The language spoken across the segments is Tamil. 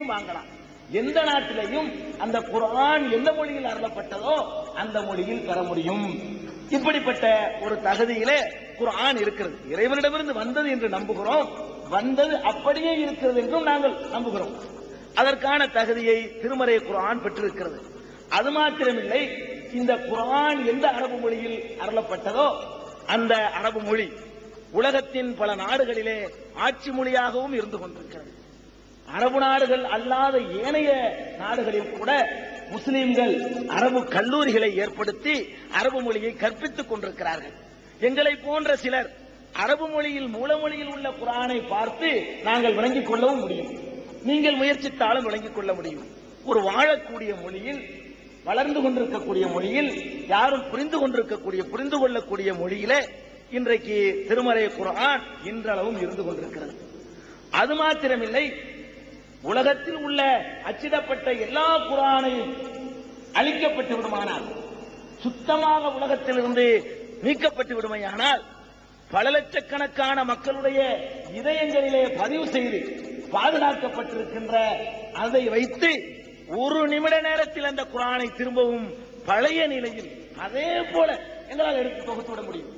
வாங்கலாம். எந்த நாட்டிலையும் அந்த குரான் எந்த மொழியில் அருளப்பட்டதோ அந்த மொழியில் பெற முடியும். இப்படிப்பட்ட ஒரு தகுதியிலே குரான் இருக்கிறது. இறைவனிடமிருந்து வந்தது என்று நம்புகிறோம். வந்தது அப்படியே இருக்கிறது என்றும் நாங்கள் நம்புகிறோம். அதற்கான தகுதியை திருமறை குரான் பெற்றிருக்கிறது. அது மாத்திரமில்லை இந்த குரான் எந்த அரபு மொழியில் அருளப்பட்டதோ அந்த அரபு மொழி உலகத்தின் பல நாடுகளிலே ஆட்சி மொழியாகவும் இருந்து கொண்டிருக்கிறது. அரபு நாடுகள் அல்லாத ஏனைய நாடுகளில் கூட முஸ்லிம்கள் அரபு கல்லூரிகளை ஏற்படுத்தி அரபு மொழியை கற்பித்துக் கொண்டிருக்கிறார்கள். எங்களை போன்ற சிலர் அரபு மொழியில் மூலமொழியில் உள்ள குரானை பார்த்து நாங்கள் விளங்கிக் கொள்ளவும் முடியும். நீங்கள் முயற்சித்தாலும் விளங்கிக் கொள்ள முடியும். ஒரு வாழக்கூடிய மொழியில் வளர்ந்து கொண்டிருக்கக்கூடிய மொழியில் யாரும் புரிந்து கொண்டிருக்கக்கூடிய புரிந்து கொள்ளக்கூடிய மொழியில இன்றைக்கு திருமறை குரான் இன்றளவும் இருந்து கொண்டிருக்கிறது. அது மாத்திரமில்லை உலகத்தில் உள்ள அச்சிடப்பட்ட எல்லா குரானையும் அழிக்கப்பட்டு விடுமானால் சுத்தமாக உலகத்திலிருந்து நீக்கப்பட்டு விடுமையானால் பல லட்சக்கணக்கான மக்களுடைய இதயங்களிலே பதிவு செய்து பாதுகாக்கப்பட்டிருக்கின்ற அதை வைத்து ஒரு நிமிட நேரத்தில் அந்த குரானை திரும்பவும் பழைய நிலையில் அதே போல எங்களால் எடுத்து தொகுத்து விட முடியும்.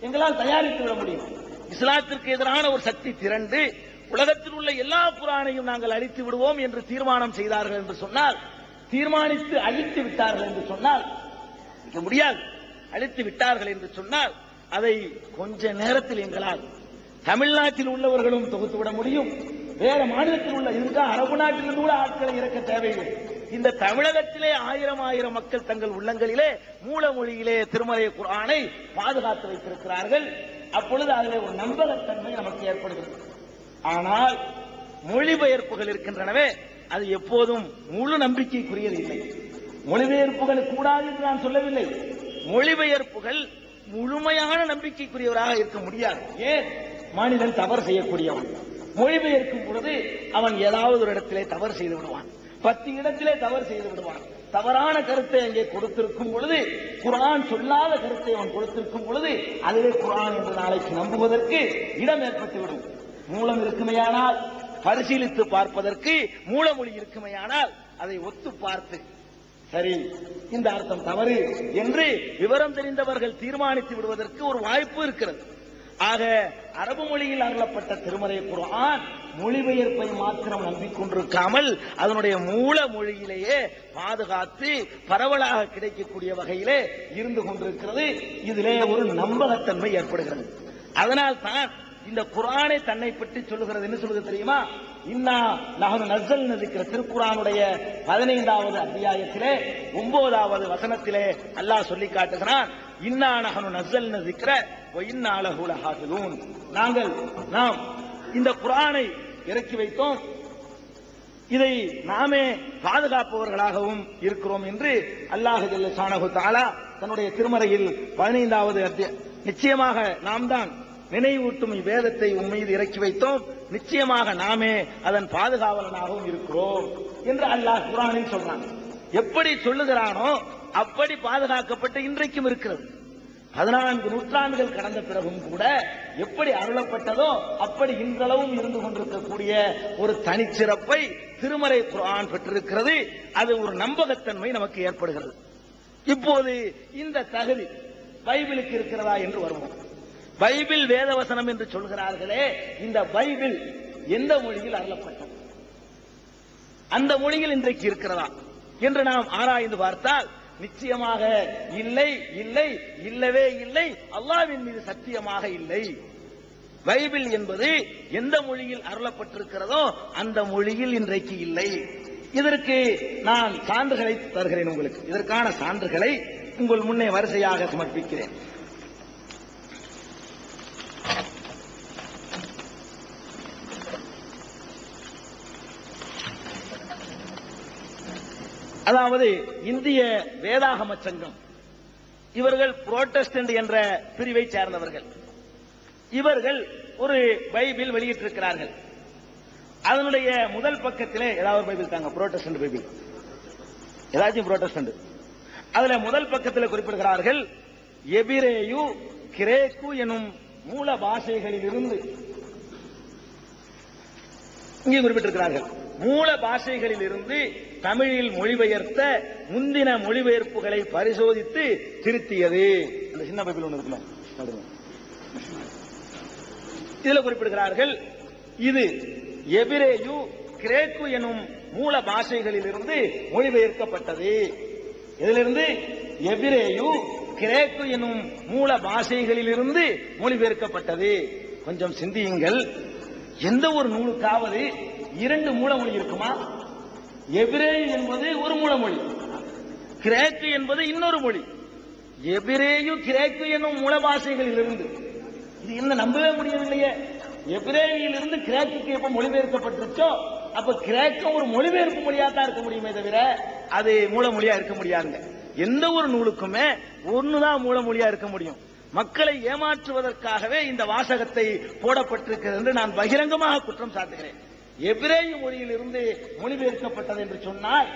எங்களால் தயாரித்து விட முடியும். இஸ்லாத்திற்கு எதிரான ஒரு சக்தி திரண்டு உலகத்தில் உள்ள எல்லா குரானையும் நாங்கள் அழித்து விடுவோம் என்று தீர்மானம் செய்தார்கள் என்று சொன்னால் தீர்மானித்து அழித்து விட்டார்கள் என்று சொன்னால் முடியாது. அழித்து விட்டார்கள் என்று சொன்னால் அதை கொஞ்ச நேரத்தில் எங்களால் தமிழ்நாட்டில் உள்ளவர்களும் தொகுத்து விட முடியும். வேற மாநிலத்தில் உள்ள இருந்தால் அரபு நாட்டிலிருந்து கூட ஆட்களை இறக்க தேவையில்லை. இந்த தமிழகத்திலே ஆயிரம் ஆயிரம் மக்கள் தங்கள் உள்ளங்களிலே மூல மொழியிலே திருமலை குரானை பாதுகாத்து வைத்திருக்கிறார்கள். அப்பொழுது அதில் ஒரு நம்பகத்தன்மை நமக்கு ஏற்படுகிறது. ஆனால் மொழிபெயர்ப்புகள் இருக்கின்றனவே அது எப்போதும் முழு நம்பிக்கைக்குரியது இல்லை. மொழிபெயர்ப்புகள் கூடாது என்று நான் சொல்லவில்லை. மொழிபெயர்ப்புகள் முழுமையான நம்பிக்கைக்குரியவராக இருக்க முடியாது. ஏன்? மனிதன் தவறு செய்யக்கூடியவன். மொழிபெயர்க்கும் பொழுது அவன் ஏதாவது ஒரு இடத்திலே தவறு செய்து விடுவான். பத்து இடத்திலே தவறு செய்து விடுவான். தவறான கருத்தை அங்கே கொடுத்திருக்கும் பொழுது குரான் சொல்லாத கருத்தை அவன் கொடுத்திருக்கும் பொழுது அதுவே குரான் என்று நாளைக்கு நம்புவதற்கு இடம் ஏற்பட்டுவிடும். மூலம் இருக்குமையானால் பரிசீலித்து பார்ப்பதற்கு மூலமொழி இருக்குமையானால் அதை ஒத்து பார்த்து. சரி இந்த அர்த்தம் தவறு என்று விவரம் தெரிந்தவர்கள் தீர்மானித்து விடுவதற்கு ஒரு வாய்ப்பு இருக்கிறது. ஆக அரபு மொழியில் அருளப்பட்ட திருமறை குரான் மொழிபெயர்ப்பை மாத்திரம் நம்பிக்கொண்டிருக்காமல் அதனுடைய மூல மொழியிலேயே பாதுகாத்து பரவலாக கிடைக்கக்கூடிய வகையிலே இருந்து கொண்டிருக்கிறது. இதிலே ஒரு நம்பகத்தன்மை ஏற்படுகிறது. அதனால் தான் இந்த குரானை தன்னை பற்றி சொல்லுகிறது என்ன சொல்லுது தெரியுமா? இன்னா நகனு நசல் நதிக்கிற திருக்குறானுடைய பதினைந்தாவது அத்தியாயத்திலே ஒன்பதாவது வசனத்திலே அல்லாஹ் சொல்லி காட்டுகிறான் இன்னா நகனு நசல் நதிக்கிற இன்னா அலகுல நாங்கள் நாம் இந்த குரானை இறக்கி வைத்தோம். இதை நாமே பாதுகாப்பவர்களாகவும் இருக்கிறோம் என்று அல்லாஹ் சானகு தாலா தன்னுடைய திருமறையில் பதினைந்தாவது நிச்சயமாக நாம் தான் நினைவூட்டும் இவ்வேதத்தை உண்மையில் இறக்கி வைத்தோம். நிச்சயமாக நாமே அதன் பாதுகாவலனாகவும் இருக்கிறோம் என்று அல்லாஹ் குரானில் சொல்றான். எப்படி சொல்லுகிறானோ அப்படி பாதுகாக்கப்பட்டு இன்றைக்கும் இருக்கிறது. பதினான்கு நூற்றாண்டுகள் கடந்த பிறகும் கூட எப்படி அருளப்பட்டதோ அப்படி இன்றளவும் இருந்து கொண்டிருக்கக்கூடிய ஒரு தனிச்சிறப்பை திருமறை குரான் பெற்றிருக்கிறது. அது ஒரு நம்பகத்தன்மை நமக்கு ஏற்படுகிறது. இப்போது இந்த தகுதி பைபிளுக்கு இருக்கிறதா என்று வருவோம். பைபிள் வேதவசனம் என்று சொல்கிறார்களே இந்த பைபிள் எந்த மொழியில் அருளப்பட்டது? அந்த மொழியில் இன்றைக்கு இருக்கிறதா? என்று நாம் ஆராய்ந்து பார்த்தால் நிச்சயமாக இல்லை இல்லை இல்லவே இல்லை அல்லாவின் மீது சத்தியமாக இல்லை. பைபிள் என்பது எந்த மொழியில் அருளப்பட்டிருக்கிறதோ அந்த மொழியில் இன்றைக்கு இல்லை. இதற்கு நான் சான்றுகளை தருகிறேன் உங்களுக்கு. இதற்கான சான்றுகளை உங்கள் முன்னே வரிசையாக சமர்ப்பிக்கிறேன். அதாவது இந்திய வேதாகம சங்கம். இவர்கள் புரோட்டஸ்டன்ட் என்ற பிரிவை சேர்ந்தவர்கள். இவர்கள் ஒரு பைபிள் வெளியிட்டிருக்கிறார்கள். அதனுடைய முதல் பக்கத்திலே ஏதாவது பைபிள் தாங்க புரோட்டஸ்டன்ட் பைபிள். ஏதாச்சும் புரோட்டஸ்டன்ட் அதுல முதல் பக்கத்தில் குறிப்பிடுகிறார்கள் எபிரேயு கிரேக்கு எனும் மூல பாஷைகளில் இருந்து இங்கே குறிப்பிட்டிருக்கிறார்கள். மூல பாஷைகளில் இருந்து தமிழில் மொழிபெயர்த்த முந்தின மொழிபெயர்ப்புகளை பரிசோதித்து திருத்தியது. அந்த சின்ன பைபிள் ஒன்று இருக்குல்ல இதுல குறிப்பிடுகிறார்கள் இது எபிரேயு கிரேக்கு எனும் மூல பாஷைகளில் இருந்து மொழிபெயர்க்கப்பட்டது. இதிலிருந்து எபிரேயு கிரேக்கு எனும் மூல பாஷைகளில் இருந்து மொழிபெயர்க்கப்பட்டது. கொஞ்சம் சிந்தியுங்கள். எந்த ஒரு நூலுக்காவது இரண்டு மூல மொழி இருக்குமா? எபிரே என்பது ஒரு மூலமொழி. கிரேக்கு என்பது இன்னொரு மொழி. எபிரேயு கிரேக்கு என்னும் மூல பாஷைகளில் இருந்து இது என்ன நம்பவே முடியவில்லையே? எபிரேயிலிருந்து இருந்து கிரேக்குக்கு எப்ப மொழிபெயர்க்கப்பட்டுருச்சோ அப்ப கிரேக்கம் ஒரு மொழிபெயர்ப்பு மொழியா தான் இருக்க முடியுமே தவிர அது மூலமொழியா இருக்க முடியாதுங்க. எந்த ஒரு நூலுக்குமே ஒண்ணுதான் மூலமொழியா இருக்க முடியும். மக்களை ஏமாற்றுவதற்காகவே இந்த வாசகத்தை போடப்பட்டிருக்கிறது என்று நான் பகிரங்கமாக குற்றம் சாட்டுகிறேன். எபிரேய மொழியிலிருந்து மொழிபெயர்க்கப்பட்டது என்று சொன்னால்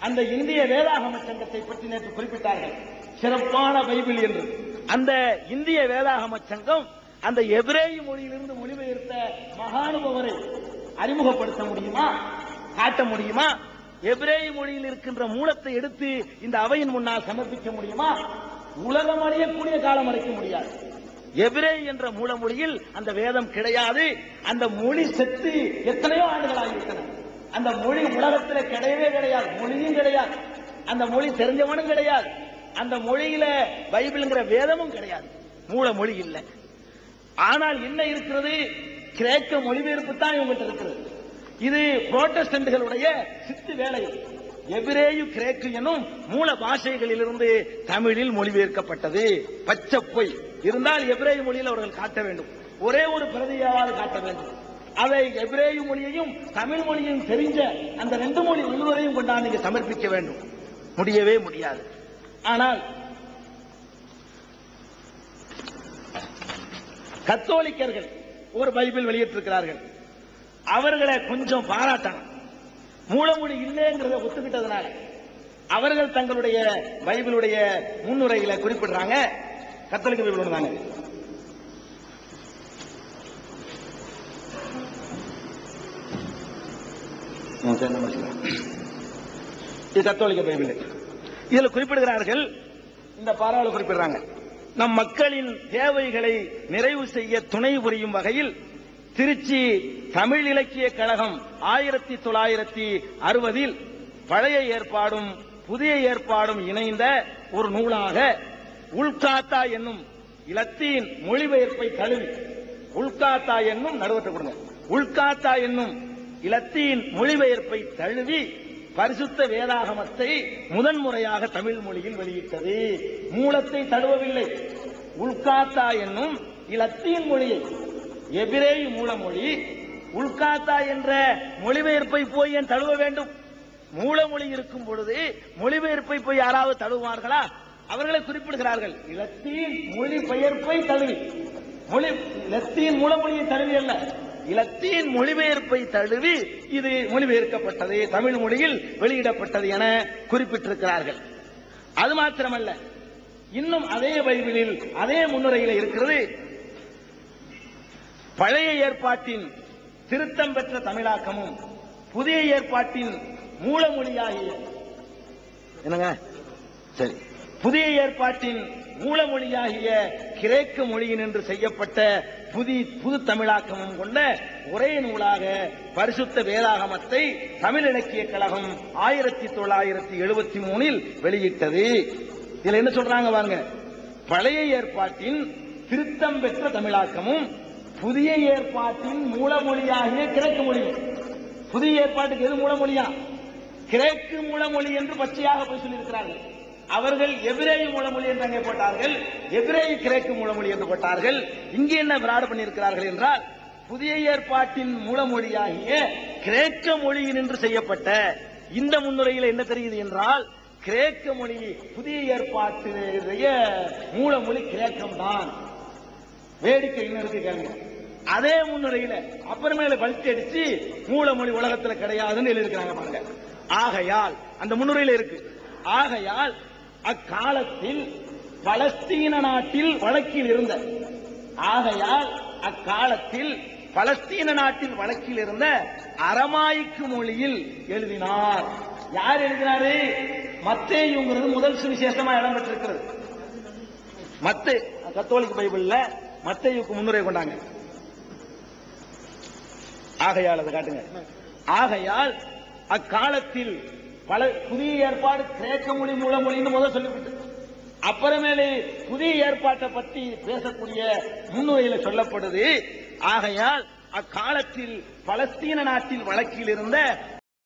அந்த இந்திய வேதாகம சங்கத்தை பற்றி நேற்று குறிப்பிட்டார்கள். சிறப்பான பைபிள் என்று. அந்த இந்திய வேதாகம சங்கம் அந்த எபிரேய மொழியிலிருந்து மொழிபெயர்த்த மகானுபவரை அறிமுகப்படுத்த முடியுமா? காட்ட முடியுமா? எபிரேய மொழியில் இருக்கின்ற மூலத்தை எடுத்து இந்த அவையின் முன்னால் சமர்ப்பிக்க முடியுமா? உலகம் அறியக்கூடிய காலம் அடைக்க முடியாது. எபிரே என்ற மூலமொழியில் அந்த வேதம் கிடையாது. அந்த மொழி செத்து எத்தனையோ ஆண்டுகள் ஆகிவிட்டன அந்த மொழி உலகத்தில் கிடையவே கிடையாது. மொழியும் கிடையாது. அந்த மொழி தெரிஞ்சவனும் கிடையாது. அந்த மொழியில பைபிள்ங்கிற வேதமும் கிடையாது. மூல மொழி இல்லை. ஆனால் என்ன இருக்கிறது? கிரேக்க மொழிபெயர்ப்பு தான் இவங்ககிட்ட இருக்கிறது. இது புரோட்டஸ்டன்ட்களுடைய சித்து வேலை. எபிரேயு கிரேக்கு எனும் மூல பாஷைகளிலிருந்து தமிழில் மொழிபெயர்க்கப்பட்டது. பச்சை பொய். இருந்தால் எப்ரேய மொழியில் அவர்கள் காட்ட வேண்டும். ஒரே ஒரு பிரதியாவது காட்ட வேண்டும். அதை எப்ரேய மொழியையும் தமிழ் மொழியையும் தெரிஞ்ச அந்த ரெண்டு மொழி உள்ளவரையும் கொண்டாந்து நீங்க சமர்ப்பிக்க வேண்டும். முடியவே முடியாது. ஆனால் கத்தோலிக்கர்கள் ஒரு பைபிள் வெளியிட்டிருக்கிறார்கள். அவர்களை கொஞ்சம் பாராட்டணும். மூலமொழி இல்லைங்கிறத ஒத்துக்கிட்டதுனால அவர்கள் தங்களுடைய பைபிளுடைய முன்னுரையில குறிப்பிடுறாங்க. கத்தோலிக்க பைபிள் தாங்க இது கத்தோலிக்க பைபிள். இதில் குறிப்பிடுகிறார்கள் இந்த பாராவில் குறிப்பிடுறாங்க நம் மக்களின் தேவைகளை நிறைவு செய்ய துணை புரியும் வகையில் திருச்சி தமிழ் இலக்கிய கழகம் ஆயிரத்தி தொள்ளாயிரத்தி அறுபதில் பழைய ஏற்பாடும் புதிய ஏற்பாடும் இணைந்த ஒரு நூலாக உல்காத்தா என்னும் இலத்தீன் மொழிபெயர்ப்பை தழுவி உல்காத்தா என்னும் நடுவத்தை கொடுங்க உல்காத்தா என்னும் இலத்தீன் மொழிபெயர்ப்பை தழுவி பரிசுத்த வேதாகமத்தை முதன்முறையாக தமிழ் மொழியில் வெளியிட்டது. மூலத்தை தழுவவில்லை. உல்காத்தா என்னும் இலத்தீன் மொழியை எபிரேய் மூலமொழி உல்காத்தா என்ற மொழிபெயர்ப்பை போய் ஏன் தழுவ வேண்டும்? மூலமொழி இருக்கும் பொழுது மொழிபெயர்ப்பை போய் யாராவது தழுவார்களா அவர்களை குறிப்பிடுகிறார்கள் இலத்தீன் மொழிபெயர்ப்பை தழுவி. மொழி இலத்தீன் மூலமொழியை தழுவி அல்ல. இலத்தீன் மொழிபெயர்ப்பை தழுவி இது மொழிபெயர்க்கப்பட்டது தமிழ் மொழியில் வெளியிடப்பட்டது என குறிப்பிட்டிருக்கிறார்கள். அது மாத்திரமல்ல இன்னும் அதே பைபிளில் அதே முன்னுரையில் இருக்கிறது. பழைய ஏற்பாட்டின் திருத்தம் பெற்ற தமிழாக்கமும் புதிய ஏற்பாட்டின் மூலமொழியாகிய என்னங்க? சரி. புதிய ஏற்பாட்டின் மூலமொழியாகிய கிரேக்க மொழியின் என்று செய்யப்பட்ட புதி புது தமிழாக்கமும் கொண்ட ஒரே நூலாக பரிசுத்த வேதாகமத்தை தமிழ் இலக்கிய கழகம் ஆயிரத்தி தொள்ளாயிரத்தி எழுபத்தி மூணில் வெளியிட்டது. இதுல என்ன சொல்றாங்க பாருங்க. பழைய ஏற்பாட்டின் திருத்தம் பெற்ற தமிழாக்கமும் புதிய ஏற்பாட்டின் மூலமொழியாகிய கிரேக்க மொழி. புதிய ஏற்பாட்டுக்கு எது மூலமொழியா? கிரேக்கு மூலமொழி என்று பச்சையாக போய் சொல்லியிருக்கிறார்கள். அவர்கள் எபிரேய மூலமொழி என்று அங்கே போட்டார்கள். எபிரேய கிரேக்கு மூலமொழி என்று போட்டார்கள். இங்கே என்ன விராடு பண்ணியிருக்கிறார்கள் என்றால் புதிய ஏற்பாட்டின் மூலமொழியாகிய கிரேக்க மொழியின் என்று செய்யப்பட்ட இந்த முன்னுரையில் என்ன தெரியுது என்றால் கிரேக்க மொழி புதிய ஏற்பாட்டினுடைய மூலமொழி கிரேக்கம் தான் வேடிக்கை இன்னும் இருக்கு கேளுங்க. அதே முன்னுரையில அப்புறமேல பல்ட்டி அடிச்சு மூலமொழி உலகத்துல கிடையாதுன்னு எழுதியிருக்கிறாங்க பாருங்க. ஆகையால் அந்த முன்னுரையில இருக்கு. ஆகையால் அக்காலத்தில் பலஸ்தீன நாட்டில் வழக்கில் இருந்த. ஆகையால் அக்காலத்தில் பலஸ்தீன நாட்டில் வழக்கில் இருந்த அரமாய்க்கு மொழியில் எழுதினார். யார் எழுதினாரு? மத்தேயுங்கிறது முதல் சுவிசேஷமா இடம்பெற்றிருக்கிறது. மத்து கத்தோலிக்க பைபிள்ல மத்தேயுக்கு முன்னுரை கொண்டாங்க. ஆகையால் அதை காட்டுங்க. ஆகையால் அக்காலத்தில் பல புதிய ஏற்பாடு கிரேக்க மொழி மூல மொழின்னு முதல் சொல்லிவிட்டு. அப்புறமேலே புதிய ஏற்பாட்டை பற்றி பேசக்கூடிய முன்னுரையில சொல்லப்படுது. ஆகையால் அக்காலத்தில் பலஸ்தீன நாட்டில் வழக்கில் இருந்த